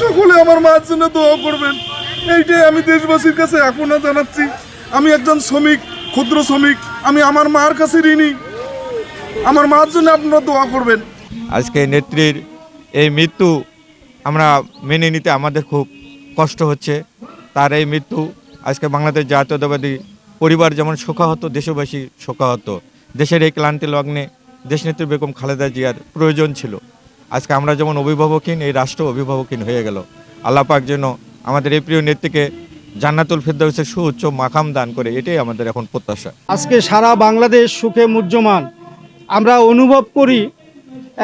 সকলে আমার মার জন্য দোয়া করবেন। এইটাই আমি দেশবাসীর কাছে এখনও জানাচ্ছি। আমি একজন শ্রমিক, ক্ষুদ্র শ্রমিক। আমি আমার মার কাছে ঋণী। আমার মার জন্য আপনারা দোয়া করবেন। আজকে নেত্রীর এই মৃত্যু আমরা মেনে নিতে আমাদের খুব কষ্ট হচ্ছে। তার এই মৃত্যু আজকে বাংলাদেশ জাতীয়তাবাদী পরিবার যেমন শোকাহত, দেশবাসী শোকাহত। দেশের এই ক্লান্তি লগ্নে দেশ দেশনেত্রী বেগম খালেদা জিয়ার প্রয়োজন ছিল। আজকে আমরা যেমন অভিভাবকহীন, এই রাষ্ট্র অভিভাবকহীন হয়ে গেল। আল্লাপাক যেন আমাদের এই প্রিয় নেত্রীকে জান্নাতুল ফেরদাউসের সুউচ্চ মাকাম দান করে, এটাই আমাদের এখন প্রত্যাশা। আজকে সারা বাংলাদেশ সুখে মুহ্যমান। আমরা অনুভব করি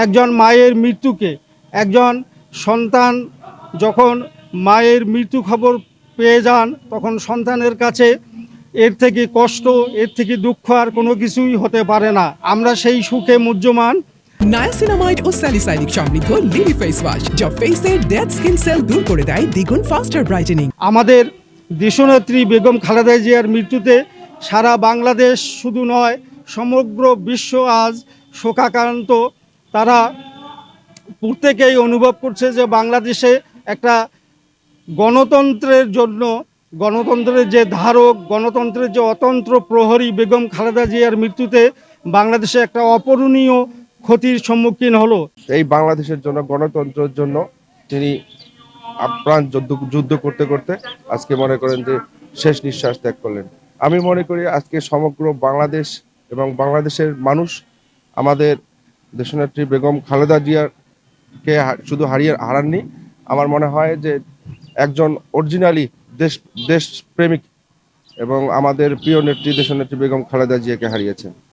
একজন মায়ের মৃত্যুকে। একজন সন্তান যখন মায়ের মৃত্যু খবর পেয়ে যান, তখন সন্তানের কাছে এর থেকে কষ্ট, এর থেকে দুঃখ আর কোনো কিছুই হতে পারে না। আমরা সেই সুখে মুহ্যমান। নায়াসিনামাইড ও স্যালিসাইলিক সমৃদ্ধ লিলি ফেস ওয়াশ যা ফেসের ডেড স্কিন সেল দূর করে দেয়, দ্বিগুণ ফাস্টার ব্রাইটেনিং আমাদের দেশনেত্রী বেগম খালেদা জিয়ার মৃত্যুতে সারা বাংলাদেশ শুধু নয়, সমগ্র বিশ্ব আজ শোকাক্রান্ত। তারা প্রত্যেকেই অনুভব করছে যে বাংলাদেশে একটা গণতন্ত্রের জন্য, গণতন্ত্রের যে ধারক, গণতন্ত্রের যে অতন্ত্র প্রহরী বেগম খালেদা জিয়ার মৃত্যুতে বাংলাদেশে একটা অপূরণীয় ক্ষতির সম্মুখীন হলো। এই বাংলাদেশের জন্য, গণতন্ত্রের জন্য তিনি আপ্রাণ যুদ্ধ যুদ্ধ করতে করতে আজকে মনে করেন যে শেষ নিঃশ্বাস ত্যাগ করলেন। আমি মনে করি আজকে সমগ্র বাংলাদেশ এবং বাংলাদেশের মানুষ, আমাদের দেশনেত্রী বেগম খালেদা জিয়ারকে হা- শুধু হারিয়ে হারাননি, আমার মনে হয় যে একজন অরিজিনালি দেশ, দেশপ্রেমিক এবং আমাদের প্রিয় নেত্রী, দেশনেত্রী বেগম খালেদা জিয়াকে হারিয়েছেন।